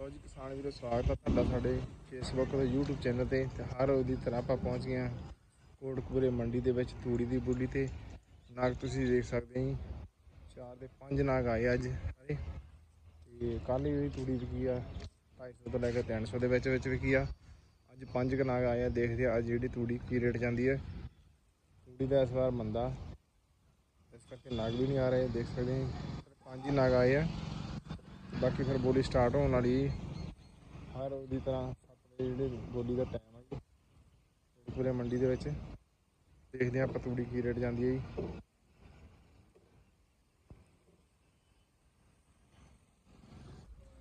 ਲੋ ਜੀ, ਕਿਸਾਨ ਵੀਰੋ, ਸਵਾਗਤ ਹੈ ਤੁਹਾਡਾ ਸਾਡੇ ਫੇਸਬੁੱਕ ਤੇ YouTube ਚੈਨਲ ਤੇ ਤੇ ਹਰ ਰੋਜ਼ ਦੀ ਤਰ੍ਹਾਂ ਆਪਾਂ ਪਹੁੰਚ ਗਏ ਹਾਂ ਕੋਟਕਪੂਰੇ ਮੰਡੀ ਦੇ ਵਿੱਚ ਤੂੜੀ ਦੀ ਬੁੱਲੀ ਤੇ। ਨਾਗ ਤੁਸੀਂ ਦੇਖ ਸਕਦੇ ਹੋ ਜੀ। ਚਾਰ ਦੇ ਪੰਜ ਨਾਗ ਆਏ ਅੱਜ ਸਾਰੇ ਤੇ ਕੱਲ ਵੀ ਤੂੜੀ ਵਿਕੀ ਆ 250 ਤੋਂ ਲੈ ਕੇ 300 ਦੇ ਵਿੱਚ ਵਿੱਚ ਵਿਕੀ ਆ। ਅੱਜ ਪੰਜ ਕੁ ਨਾਗ ਆਏ ਆ, ਦੇਖਦੇ ਆ ਅੱਜ ਜਿਹੜੀ ਤੂੜੀ ਕੀ ਰੇਟ ਜਾਂਦੀ ਹੈ ਤੂੜੀ ਦਾ ਇਸ ਵਾਰ ਮੰਦਾ। ਇਸ ਕਰਕੇ ਨਾਗ ਵੀ ਨਹੀਂ ਆ ਰਹੇ, ਦੇਖ ਸਕਦੇ ਹੋ ਪੰਜ ਹੀ ਨਾਗ ਆਏ ਆ। ਬਾਕੀ ਫਿਰ ਬੋਲੀ ਸਟਾਰਟ ਹੋਣ ਵਾਲੀ। ਹਰ ਉਹਦੀ ਤਰ੍ਹਾਂ ਸੱਤ ਜਿਹੜੇ ਬੋਲੀ ਦਾ ਟਾਈਮ ਹੈ ਜੀ ਪੂਰੇ ਮੰਡੀ ਦੇ ਵਿੱਚ। ਦੇਖਦੇ ਹਾਂ ਆਪਾਂ ਤੂੜੀ ਕੀ ਰੇਟ ਜਾਂਦੀ ਹੈ ਜੀ।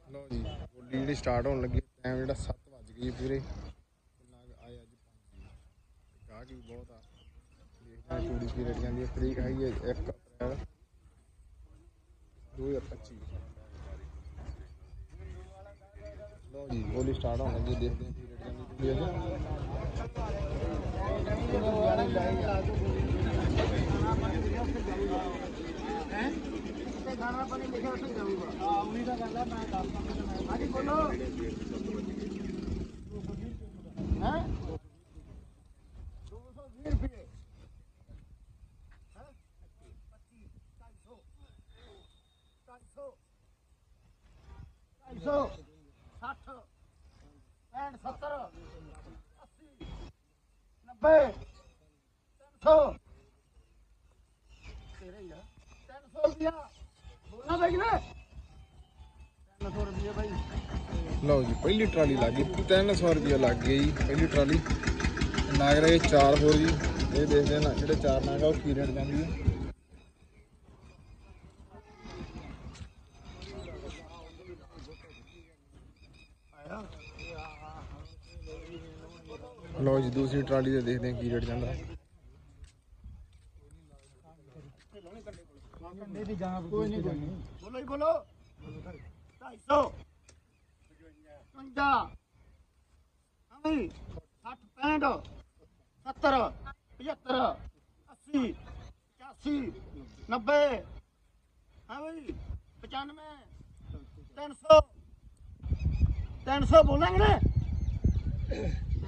ਲਓ ਜੀ, ਬੋਲੀ ਜਿਹੜੀ ਸਟਾਰਟ ਹੋਣ ਲੱਗੀ ਟਾਈਮ ਜਿਹੜਾ 7 ਵੱਜ ਗਈ ਪੂਰੇ। ਕਿੰਨਾ ਆਏ ਅੱਜ 5 ਤੇ ਗਾਹਕ ਵੀ ਬਹੁਤ ਆ। ਦੇਖਦੇ ਹਾਂ ਤੂੜੀ ਕੀ ਰੇਟ ਜਾਂਦੀ ਹੈ। ਤਰੀਕ ਹੈਗੀ ਹੈ 1 ਅਪ੍ਰੈਲ। 2025 ਲਓ ਜੀ ਬੋਲੀ ਸਟਾਰਟ ਹੋਣ ਲੱਗੀ ਦੇਖਦੇ ਹਾਂ ਕੀ ਰੇਟ ਜਾਂਦੀ ਹੈ 70 80 90 ਤੇਰੇ ਹੀ 300 ਰੁਪਿਆ ਬੋਲਣਾ ਬਈ ਨੇ 300 ਰੁਪਿਆ ਬਾਈ। ਲਓ ਜੀ, ਪਹਿਲੀ ਟਰਾਲੀ ਲੱਗ ਗਈ। 300 ਰੁਪਏ ਲੱਗ ਗਈ ਜੀ, ਪਹਿਲੀ ਟਰਾਲੀ। ਨਾਗ ਚਾਰ ਹੋਰ ਜੀ। ਇਹ ਦੇਖਦੇ ਨਾ, ਜਿਹੜੇ ਚਾਰ ਨਾਗ ਆ, ਉਹ ਕੀ ਰੇਟ ਜਾਂਦੀ ਹੈ ਲਓ ਜੀ, ਦੂਸਰੀ ਟਰਾਲੀ ਤੇ ਦੇਖਦੇ ਹਾਂ ਕੀ ਰੇਟ ਜਾਂਦਾ। ਕੰਡੇ ਦੀ ਜਾਂ ਕੋਈ ਨਹੀਂ ਕੋਈ ਨਹੀਂ ਬੋਲੋ। ਜੀ ਬੋਲੋ 250 50 ਹਾਂਜੀ 60 65 70 75 80 85 90 ਹਾਂ ਬਈ 95 300 300 ਬੋਲਾਂਗੇ ਨਾ।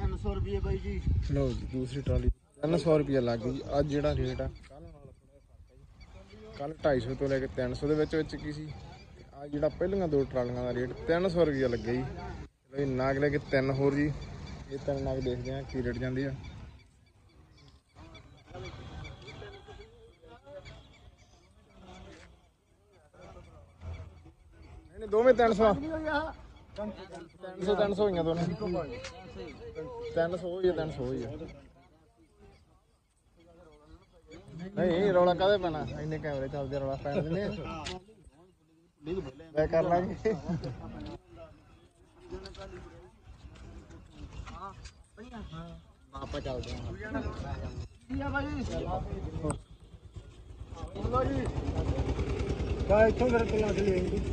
300 ਰੁਪਏ ਬਾਈ ਜੀ। ਲਓ ਜੀ, ਦੂਸਰੀ ਟਰਾਲੀ। 300 ਰੁਪਏ ਲੱਗ ਗਈ। ਅੱਜ ਜਿਹੜਾ ਰੇਟ ਆ ਕੱਲ ਨਾਲ ਕੱਲ 250 ਤੋਂ ਲੈ ਕੇ 300 ਦੇ ਵਿੱਚ ਵਿੱਚ ਕੀ ਸੀ? ਤੇ ਜਿਹੜਾ ਪਹਿਲੀਆਂ ਦੋ ਟਰਾਲੀਆਂ ਦਾ ਰੇਟ 300 ਰੁਪਏ ਲੱਗਿਆ ਜੀ। ਚਲੋ ਨਾਗ ਲੈ ਕੇ ਤਿੰਨ ਹੋਰ ਜੀ। ਇਹ ਤਿੰਨ ਨਾਗ ਦੇਖਦੇ ਆ ਕੀ ਰੇਟ ਜਾਂਦੇ ਆ। ਨਹੀਂ ਦੋਵੇਂ 300 ਆ। 300 300 ਹੋਈਆਂ ਦੋਨੇ। 300 ਹੋਈ ਆ 300 ਹੋਈ ਆ। ਨਹੀਂ ਰੌਲਾ ਕਾਹਦੇ ਪੈਣਾ? ਇੰਨੇ ਕੈਮਰੇ ਚੱਲਦੇ ਰੌਲਾ ਪੈਣ ਦਿੰਦੇ ਆ। ਮੈਂ ਕਰ ਲਾਂਗੇ ਆਪਾਂ ਚੱਲਦੇ ਹਾਂ। ਕੀ ਆ ਬਾਈ। ਬੋਲੋ ਜੀ ਕਾ ਇੱਥੋਂ ਮੇਰੇ ਕੋਲ ਲੱਗ ਲਈ ਉਹ ਕਰੋੜ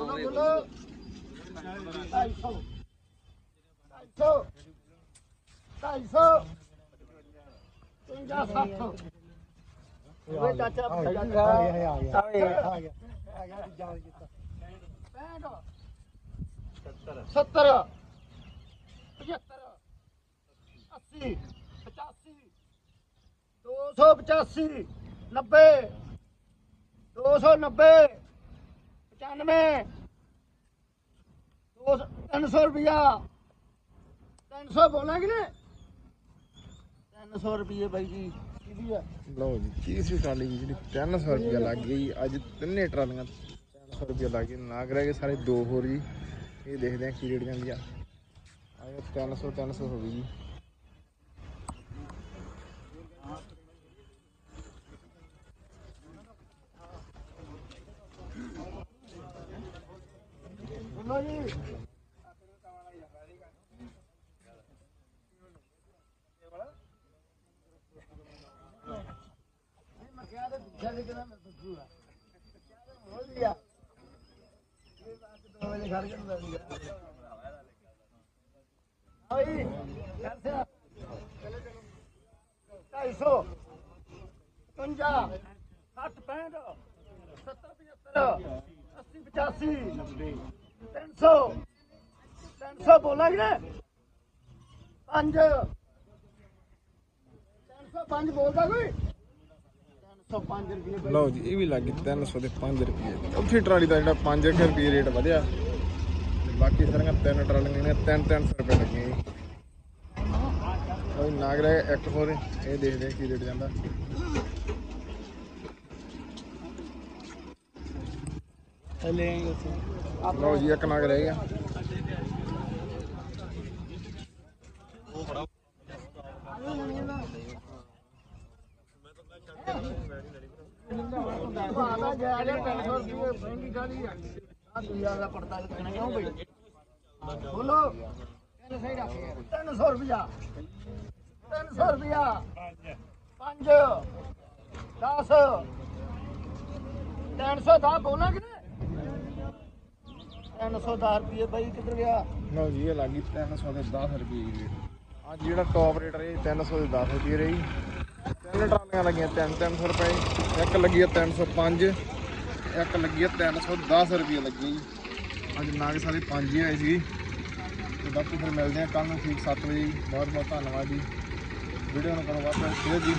ਹੋਵੇ ਬੋਲੋ। 250 250 250 ਓਏ ਚਾਚਾ ਆ ਗਿਆ ਆ ਗਿਆ ਆ ਗਿਆ। ਜਾਲ ਕੀਤਾ 70 75 80 85 285 90 290 95 ਦੋ 300 ਰੁਪਿਆ 300 ਬੋਲਾਂਗੇ ਨਾ 300 ਰੁਪਏ ਬਾਈ ਜੀ, ਕਿਹਦੀ ਆ? ਲਓ ਜੀ ਤੀਸਰੀ ਟਰਾਲੀ ਦੀ ਜਿਹੜੀ 300 ਰੁਪਏ ਲੱਗ ਗਈ ਅੱਜ ਤਿੰਨੇ ਟਰਾਲੀਆਂ 300 ਰੁਪਏ ਲੱਗ ਗਈ ਨਾਗ ਰਹਿ ਗਏ ਸਾਰੇ ਦੋ ਹੋਰ ਜੀ। ਇਹ ਦੇਖਦੇ ਆ ਕੀ ਰੇਟ ਜਾਂਦੀ ਆ। ਆਏ 300 300 ਹੋ ਗਈ ਜੀ। ਢਾਈ ਸੌ। ਇਹ ਮੈਂ ਪੈਂਹਠ। ਸੱਤਰ ਦੂਜਾ ਅੱਸੀ ਪਚਾਸੀ। ਮੈਂ ਦੱਸੂਗਾ ਹੋ ਗਿਆ ਇਹ ਬਾਤ ਦੋ ਵਜੇ ਘਰ ਜਾਂਦਾ ਸੀਗਾ ਆਈ ਕਰਸੇ ਚਲੇ ਚਲੋ 250 50 60 65 70 75 80 85 300 300 ਬੋਲਾਂਗੇ ਨਾ 5 305 ਬੋਲਦਾ ਕੋਈ 305 ਰੁਪਏ ਲਓ ਜੀ ਇਹ ਵੀ ਲੱਗ ਗਈ 300 ਦੇ 5 ਰੁਪਏ। ਉੱਥੇ ਟਰਾਲੀ ਦਾ ਜਿਹੜਾ 5 ਰੁਪਏ ਰੇਟ ਵਧਿਆ। ਤੇ ਬਾਕੀ ਸਾਰੀਆਂ ਤਿੰਨ ਟਰਾਲੀਆਂ ਨੇ 3-300 ਰੁਪਏ ਲੱਗੇ ਜੀ। ਕੋਈ ਨਾਗ ਰਹਿ ਗਿਆ ਇੱਕ ਹੋਰ ਇਹ ਦੇਖਦੇ ਹਾਂ ਕੀ ਰੇਟ ਜਾਂਦਾ। ਲੈ ਆਏਗੇ ਉੱਥੇ। ਲਓ ਜੀ, ਇੱਕ ਨਾਗ ਰਹਿ ਗਿਆ। ਆਲਾ ਜਾ ਰਿਹਾ 300 ਬੋਲੋ 300 ਰੁਪਿਆ 300 ਰੁਪਿਆ 5 10 310 ਬੋਲਾਂਗੇ ਨਾ 310 ਰੁਪਏ ਬਾਈ, ਕਿੱਧਰ ਗਿਆ? ਲਓ ਜੀ, ਇਹ ਲੱਗ ਗਈ 300 ਦੇ 10 ਰੁਪਏ ਜੀ। ਰੇਟ ਅੱਜ ਜਿਹੜਾ ਟੌਪ ਰੇਟ ਰਹੀ 300 ਦੇ 10 ਰੁਪਏ ਰਹੀ। ਤਿੰਨ ਟਰਾਲੀਆਂ ਲੱਗੀਆਂ 3-300 ਰੁਪਏ। ਇੱਕ ਲੱਗੀ ਹੈ 305 ਇੱਕ ਲੱਗੀ ਹੈ 310 ਰੁਪਏ ਲੱਗੀ ਜੀ। ਅੱਜ ਨਾਗ ਸਾਰੇ ਪੰਜ ਹੀ ਆਏ ਸੀ। ਤੇ ਬਾਕੀ ਫਿਰ ਮਿਲਦੇ ਆ ਕੱਲ ਨੂੰ ਠੀਕ 7 ਵਜੇ ਬਹੁਤ ਬਹੁਤ ਧੰਨਵਾਦ ਜੀ। ਵੀਡੀਓ ਨੂੰ ਕਰੋ ਵੱਧ ਤੋਂ ਸ਼ੇਅਰ ਜੀ।